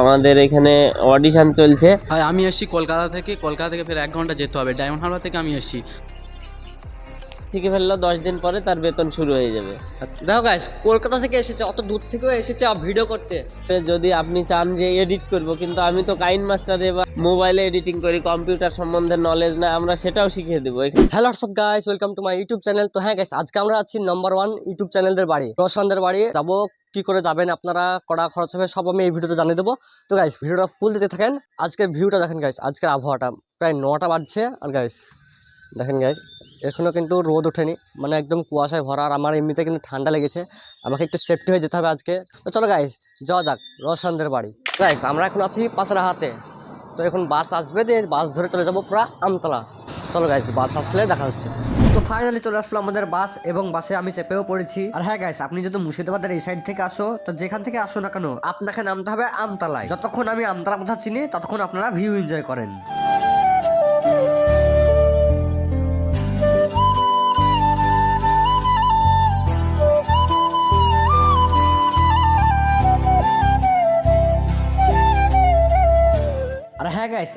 আমাদের এখানে অডিশন চলছে। হয় আমি এসেছি কলকাতা থেকে কলকাতা থেকে ফের এক ঘণ্টা যেতে হবে। ডায়মন্ড হারবার থেকে আমি এসেছি শিখে ফেলল দশ দিন পরে তার বেতন শুরু হয়ে যাবে। দেখো গাইস কলকাতা থেকে এসেছে অত দূর থেকেও এসেছে ভিডিও করতে। তো যদি আপনি চান যে এডিট করব কিন্তু আমি তো কাইন মাস্টারে বা মোবাইলে এডিটিং করি কম্পিউটার সম্বন্ধে নলেজ না আমরা সেটাও শিখিয়ে দেবো। হ্যালো সব guys welcome to my YouTube channel তো হ্যাঁ গাইস আজকে আমরা আছি নাম্বার ওয়ান ইউটিউব চ্যানেলদের বাড়ি রোশনদের বাড়ি। যাব কি করে যাবেন, আপনারা কড়া খরচ হবে, সব আমি এই ভিডিওতে জানিয়ে দেবো। তো গাইস ভিডিওটা ফুল দিতে থাকেন। আজকের ভিউটা দেখেন গাইস আজকের আবহাওয়াটা। প্রায় নটা বাজছে, আর গাইস দেখেন গাইস এখনও কিন্তু রোদ ওঠেনি মানে একদম কুয়াশায় ভরা, আর আমার এমনিতে কিন্তু ঠান্ডা লেগেছে। আমাকে একটু সেফটি হয়ে যেতে হবে আজকে। তো চলো গাইস যাওয়া যাক রোশনদের বাড়ি। গাইস আমরা এখন আছি পাশের হাতে তো এখন বাস আসবে, দিয়ে বাস ধরে চলে যাব পুরা আমতলা। চলো গাইস বাস আসলে দেখা হচ্ছে। ফাইনালি চলে আসলো আমাদের বাস এবং বাসে আমি চেপেও পড়েছি। আর হ্যাঁ গাইস আপনি যদি মুর্শিদাবাদের এই সাইড থেকে আসো, তো যেখান থেকে আসো না কেন, আপনাকে নামতে হবে আমতলায়। যতক্ষণ আমি আমতলা কথা চিনি ততক্ষণ আপনারা ভিউ এনজয় করেন।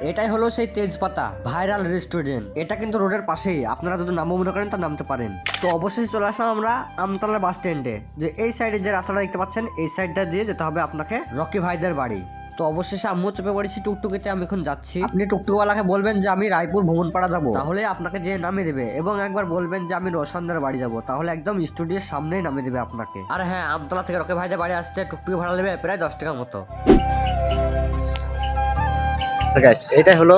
এটাই হলো সেই তেজপাতা ভাইরাল রেস্টুরেন্ট এটা কিন্তু রোডের পাশেই। আপনারা যদি নামও মনে করেন, তা নামতে পারেন। তো অবশেষে চলে আসলাম আমরা আমতলা বাস স্ট্যান্ডে যে এই সাইডে যে রাস্তাটা দেখতে পাচ্ছেন, এই সাইডটা দিয়ে যেতে হবে আপনাকে রকি ভাইদের বাড়ি। তো অবশেষে আমিও চেপে পড়েছি, টুকটুকিতে আমি এখন যাচ্ছি। আপনি টুকটুকওয়ালাকে বলবেন যে আমি রায়পুর ভ্রমণ পাড়া যাব। তাহলে আপনাকে যে নামিয়ে দেবে, এবং একবার বলবেন যে আমি রোশনদের বাড়ি যাব, তাহলে একদম স্টুডিওর সামনেই নামিয়ে দেবে আপনাকে। আর হ্যাঁ আমতলা থেকে রকি ভাইদের বাড়ি আসতে টুকটুকি ভাড়া নেবে প্রায় দশ টাকা মতো। গাইস এটাই হলো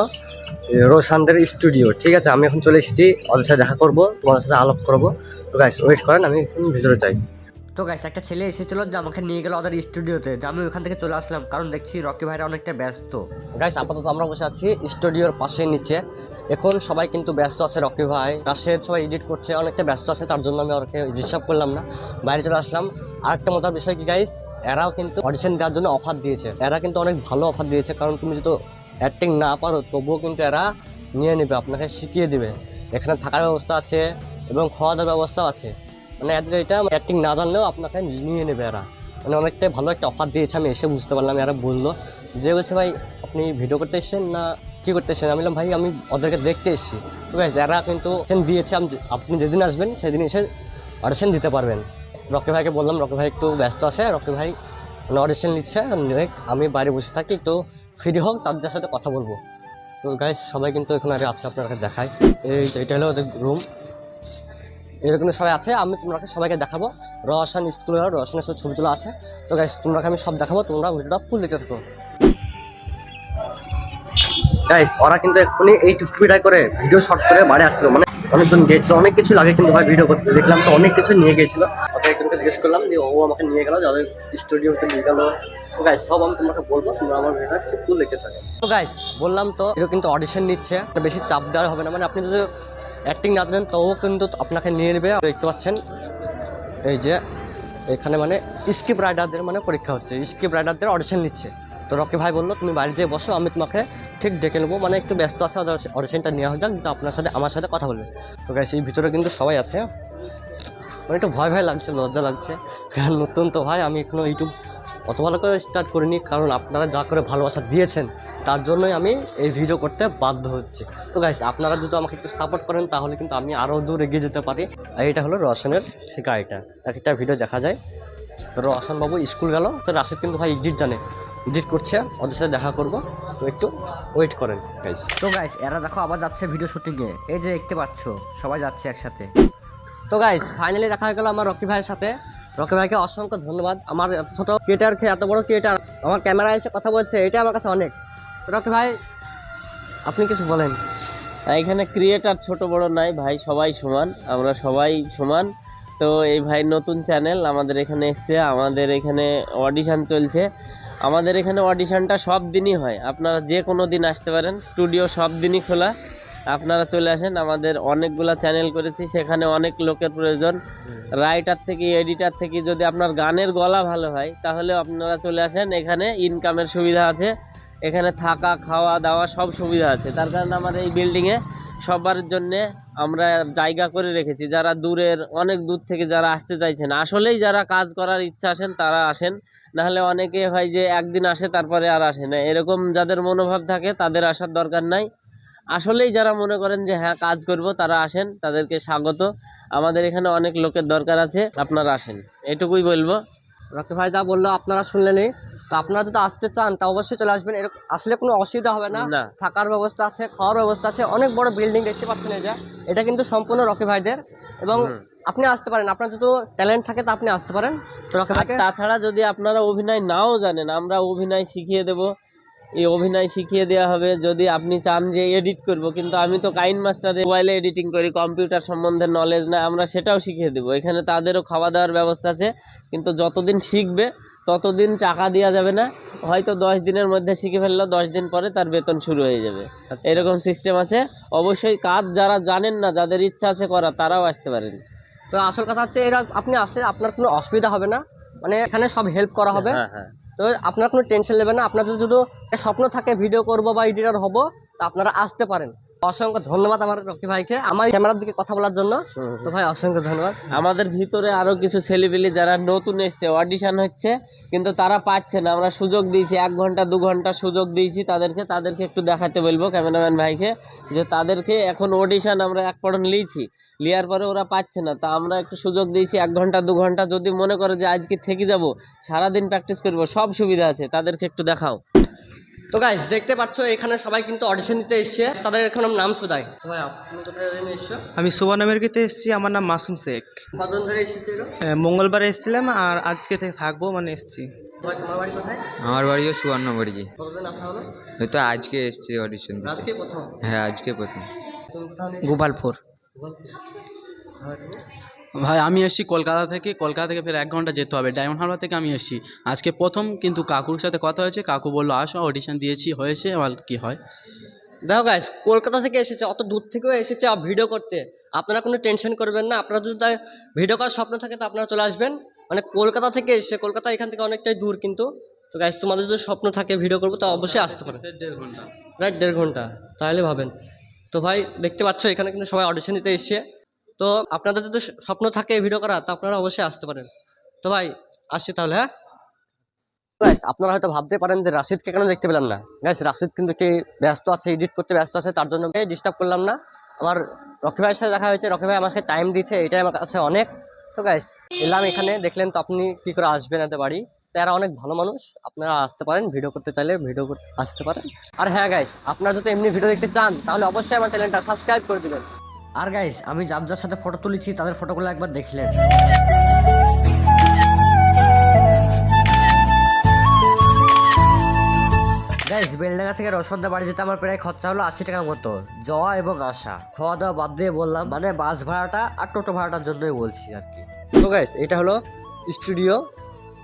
রোশানদের স্টুডিও ঠিক আছে? আমি এখন চলে এসেছি, ওদের সাথে দেখা করব তোমার সাথে আলাপ করব। তো গাইস ওয়েট করেন, আমি এখন ভিতরে যাই। তো গাইস একটা ছেলে এসেছিল যে আমাকে নিয়ে গেল ওদের স্টুডিওতে যে আমি ওখান থেকে চলে আসলাম, কারণ দেখছি রকি ভাইরা অনেকটা ব্যস্ত। গাইস আপাতত আমরা বসে আছি স্টুডিওর পাশে নিচে। এখন সবাই কিন্তু ব্যস্ত আছে রকি ভাই। রাশেদ সবাই এডিট করছে, অনেকটা ব্যস্ত আছে, তার জন্য আমি ওকে ডিস্টার্ব করলাম না। বাইরে চলে আসলাম। আর একটা মজার বিষয় কি গাইস এরাও কিন্তু অডিশন দেওয়ার জন্য অফার দিয়েছে। এরা কিন্তু অনেক ভালো অফার দিয়েছে, কারণ তুমি যদি অ্যাক্টিং না পারো, তবুও কিন্তু এরা নিয়ে নেবে, আপনাকে শিখিয়ে দেবে। এখানে থাকার ব্যবস্থা আছে এবং খাওয়া দাওয়ার ব্যবস্থাও আছে। মানে এদের এটা অ্যাক্টিং না জানলেও আপনাকে নিয়ে নেবে এরা। মানে অনেকটাই ভালো একটা অফার দিয়েছে, আমি এসে বুঝতে পারলাম, এরা বলল। যে বলছে, ভাই, আপনি ভিডিও করতে এসেছেন না কী করতে এসেছেন? আমি বললাম, ভাই, আমি ওদেরকে দেখতে এসেছি। ঠিক আছে এরা কিন্তু দিয়েছে আপনি যেদিন আসবেন, সেদিন এসে অডিশন দিতে পারবেন। রকি ভাইকে বললাম রকি ভাই একটু ব্যস্ত আছে রকি ভাই মানে অডিশন নিচ্ছে direct আমি বাইরে বসে থাকি, একটু ফ্রি হোক তাদের সাথে কথা বলব। তো গাইস সবাই কিন্তু এখানে আরে আছে আপনাকে দেখায় এই এটা হলো ওদের রুম এরকম সবাই আছে, আমি তোমাকে সবাইকে দেখাবো। রসান স্কুলের রসানের সব ছবি তোলা আছে। তো গাইস তোমরা আমি সব দেখাবো, তোমরা ভিডিওটা ফুল দেখতে থাকো। গাইস ওরা কিন্তু এক্ষুনি এই টুকটুকিটাই করে ভিডিও শর্ট করে বাড়ি আসছিল। মানে অনেকজন গিয়েছিল অনেক কিছু লাগে কিন্তু ভাই ভিডিও করতে। দেখলাম তো অনেক কিছু নিয়ে গিয়েছিল জিজ্ঞেস করলাম যে ও আমাকে নিয়ে গেল, যাদের স্টুডিওতে নিয়ে গেলো। তো গাইস সব আমি তোমাকে বলব, তোমরা আমার ভিডিওটা ফুল দেখতে থাকো। তো গাইস বললাম তো এটা কিন্তু অডিশন নিচ্ছে বেশি চাপ দেওয়া হবে না। মানে আপনি যদি অ্যাক্টিং না জানেন তবুও কিন্তু আপনাকে নিয়ে নেবে। দেখতে পাচ্ছেন? এই যে, এখানে মানে স্কিপ রাইডারদের মানে পরীক্ষা হচ্ছে। স্কিপ রাইডারদের অডিশন নিচ্ছে। তো রকি ভাই বলল, তুমি বাড়ি যেয়ে বসো, আমি তোমাকে ঠিক ডেকে নেব। মানে একটু ব্যস্ত আছে অডিশনটা নেওয়া হয়ে যাক কিন্তু আপনার সাথে, আমার সাথে কথা বলবে। তো গাইস এই ভিতরে কিন্তু সবাই আছে। মানে একটু ভয় ভয় লাগছে লজ্জা লাগছে। কারণ নতুন তো ভাই আমি এখনও ইউটিউব অত ভালো করে স্টার্ট করিনি কারণ আপনারা যা করে ভালোবাসা দিয়েছেন তার জন্যই আমি এই ভিডিও করতে বাধ্য হচ্ছে। তো গাইস আপনারা যদি আমাকে একটু সাপোর্ট করেন তাহলে কিন্তু আমি আরও দূর এগিয়ে যেতে পারি। আর এটা হলো রসনের গাড়িটা। এক একটা ভিডিও দেখা যায়। তো রসন বাবু স্কুল গেল। তো রাশেদ কিন্তু ভাই এডিট জানে। এডিট করছে ওদের সাথে দেখা করব। তো একটু ওয়েট করেন। গাইস তো গাইস এরা দেখো আবার যাচ্ছে ভিডিও শুটিংয়ে এই যে দেখতে পাচ্ছ সবাই যাচ্ছে একসাথে। তো গাইস ফাইনালি দেখা হয়ে গেল আমার রকি ভাইয়ের সাথে। রকি ভাইকে অসংখ্য ধন্যবাদ। আমার এত ছোট ক্রিয়েটার খেয়ে, এত বড় ক্রিয়েটার আমার ক্যামেরায় এসে কথা বলছে, এটা আমার কাছে অনেক। রকি ভাই, আপনি কিছু বলেন। এখানে ক্রিয়েটার ছোট বড় নাই, ভাই সবাই সমান, আমরা সবাই সমান। তো এই ভাই নতুন চ্যানেল আমাদের এখানে এসছে, আমাদের এখানে অডিশন চলছে। আমাদের এখানে অডিশনটা সব দিনই হয়। আপনারা যে কোনো দিন আসতে পারেন স্টুডিও সব দিনই খোলা। আপনারা চলে আসেন, আমাদের অনেকগুলা চ্যানেল করেছি, সেখানে অনেক লোকের প্রয়োজন। রাইটার থেকে এডিটার থেকে যদি আপনার গানের গলা ভালো হয়, তাহলে আপনারা চলে আসেন, এখানে ইনকামের সুবিধা আছে। এখানে থাকা, খাওয়া, দাওয়া সব সুবিধা আছে। তার কারণে আমার এই বিল্ডিংয়ে সবার জন্যে আমরা জায়গা করে রেখেছি। যারা দূরের, অনেক দূর থেকে যারা আসতে চাইছেন, আসলেই যারা কাজ করার ইচ্ছা আসেন, তারা আসেন। নাহলে অনেকে হয় যে একদিন আসে, তারপরে আর আসে না। এরকম যাদের মনোভাব থাকে, তাদের আসার দরকার নাই। আসলেই যারা মনে করেন যে হ্যাঁ কাজ করব তারা আসেন তাদেরকে স্বাগত। আমাদের এখানে অনেক লোকের দরকার আছে আপনারা আসেন। এটুকুই বলব। রকি ভাই যা বলল আপনারা শুনলেনই তো আপনারা যদি আসতে চান তা অবশ্যই চলে আসবেন। এরকম আসলে কোনো অসুবিধা হবে না। থাকার ব্যবস্থা আছে খাওয়ার ব্যবস্থা আছে। অনেক বড় বিল্ডিং দেখতে পাচ্ছেন এটা এটা কিন্তু সম্পূর্ণ রকি ভাইদের। এবং আপনি আসতে পারেন। আপনার যদি ট্যালেন্ট থাকে তা আপনি আসতে পারেন। রকি আর তাছাড়া যদি আপনারা অভিনয় নাও জানেন আমরা অভিনয় শিখিয়ে দেব। এই অভিনয় শিখিয়ে দেওয়া হবে। যদি আপনি চান যে এডিট করব কিন্তু আমি তো কাইন মাস্টারে মোবাইলে এডিটিং করি কম্পিউটার সম্বন্ধে নলেজ না আমরা সেটাও শিখিয়ে দেবো। এখানে তাদেরও খাওয়া দাওয়ার ব্যবস্থা আছে কিন্তু যতদিন শিখবে ততদিন টাকা দেওয়া যাবে না। হয়তো দশ দিনের মধ্যে শিখে ফেলল দশ দিন পরে তার বেতন শুরু হয়ে যাবে। এরকম সিস্টেম আছে। অবশ্যই কাজ যারা জানেন না যাদের ইচ্ছা আছে করা তারাও আসতে পারেন। তো আসল কথা হচ্ছে এরা আপনি আসলে আপনার কোনো অসুবিধা হবে না। মানে এখানে সব হেল্প করা হবে। হ্যাঁ হ্যাঁ। তো আপনার কোনো টেনশন নেবেন না। আপনাদের যদি স্বপ্ন থাকে ভিডিও করব বা এডিটর হব, তা আপনারা আসতে পারেন। অসংখ্য ধন্যবাদ আমার রকি ভাইকে। আমার ক্যামেরার দিকে কথা বলার জন্য। তো ভাই অসংখ্য ধন্যবাদ। আমাদের ভিতরে আরও কিছু ছেলেপিলি যারা নতুন এসছে অডিশন হচ্ছে কিন্তু তারা পাচ্ছে না। আমরা সুযোগ দিয়েছি এক ঘণ্টা দু ঘণ্টা সুযোগ দিয়েছি তাদেরকে। তাদেরকে একটু দেখাতে বলব ক্যামেরাম্যান ভাইকে যে তাদেরকে এখন অডিশন আমরা এক পড়ন লিয়েছি লিয়ার পরে ওরা পাচ্ছে না। তা আমরা একটু সুযোগ দিয়েছি এক ঘণ্টা দু ঘণ্টা। যদি মনে করে যে আজকে থেকে যাব সারাদিন প্র্যাকটিস করব সব সুবিধা আছে। তাদেরকে একটু দেখাও। তো গাইজ দেখতে পাচ্ছ এখানে সবাই কিন্তু অডিশন দিতে এসছে। তাদের এখন নাম শুধাই তো ভাই আপনি কোথায় এসছো? আমি এসেছি আমার নাম মাসুম শেখ। কতদিন ধরে এসেছিল মঙ্গলবার এসেছিলাম আর আজকে থেকে থাকব মানে এসেছি। ভাই বাড়ি কোথায়? আমার বাড়িও সুবর্ণবর্গী কতদিন আসা হলো? হয়তো আজকে এসছি অডিশন দিতে। আজকে প্রথম? হ্যাঁ আজকে প্রথম। গোপালপুর। ভাই আমি এসেছি কলকাতা থেকে। কলকাতা থেকে ফের এক ঘণ্টা যেতে হবে। ডায়মন্ড হারবার থেকে আমি এসেছি। আজকে প্রথম কিন্তু কাকুর সাথে কথা হয়েছে। কাকু বলল আসো অডিশন দিয়েছি হয়েছে এবার কি হয়? দেখো গাইজ কলকাতা থেকে এসেছে অত দূর থেকেও এসেছে ভিডিও করতে। আপনারা কোনো টেনশন করবেন না। আপনারা যদি তাই ভিডিও করার স্বপ্ন থাকে তো আপনারা চলে আসবেন। মানে কলকাতা থেকে এসেছে। কলকাতা এখান থেকে অনেকটাই দূর কিন্তু। তো গাইজ তোমাদের যদি স্বপ্ন থাকে ভিডিও করব তো অবশ্যই আসতে পারে। দেড় ঘণ্টা। প্রায় দেড় ঘণ্টা। তাহলে ভাবেন। তো ভাই দেখতে পাচ্ছ এখানে কিন্তু সবাই অডিশন দিতে এসছে। তো আপনাদের যদি স্বপ্ন থাকে ভিডিও করা, তো আপনারা অবশ্যই আসতে পারেন। তো ভাই, আসছি তাহলে হ্যাঁ? গাইস আপনারা হয়তো ভাবতে পারেন যে রাশিদকে কেন দেখতে পেলাম না। গাইস রাশিদ কিন্তু কি ব্যস্ত আছে এডিট করতে ব্যস্ত আছে, তার জন্য ডিস্টার্ব করলাম না। আমার রকি ভাইয়ের সাথে দেখা হয়েছে, রকি ভাই সাথে টাইম দিচ্ছে এটাই আমার কাছে অনেক। তো গাইস এলাম এখানে, দেখলেন তো আপনি কি করে আসবেন এতে বাড়ি। তারা অনেক ভালো মানুষ, আপনারা আসতে পারেন ভিডিও করতে চাইলে ভিডিও আসতে পারেন। আর হ্যাঁ গাইস আপনারা যদি এমনি ভিডিও দেখতে চান, তাহলে অবশ্যই আমার চ্যানেলটা সাবস্ক্রাইব করে দিবেন। আর গাইস আমি যার যার সাথে ফটো তুলেছি, তাদের ফটোগুলো একবার দেখলেন। গাইস বেলডাঙ্গা থেকে রসদা বাড়ি যেতে আমার প্রায় খরচা হলো আশি টাকার মতো। যাওয়া এবং আসা খাওয়া দাওয়া বাদ দিয়ে বললাম মানে বাস ভাড়াটা আর টোটো ভাড়াটার জন্যই বলছি আর কি। তো গাইস এটা হলো স্টুডিও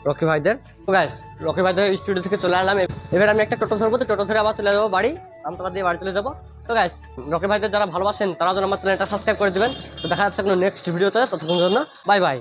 রকি ভাইদের। তো গাইস রকি ভাইদের স্টুডিও থেকে চলে আসলাম। এবার আমি একটা টোটো ধরবো, তো টোটো ধরে আবার চলে যাব বাড়ি। আমতলা দিয়ে বাড়ি চলে যাব। তো গাইস রকি ভাইদের যারা ভালোবাসেন, তারা যেন আমার চ্যানেলটা সাবস্ক্রাইব করে দেবেন। তো দেখা যাচ্ছে কোনো নেক্সট ভিডিওতে ততক্ষণ জন্য বাই বাই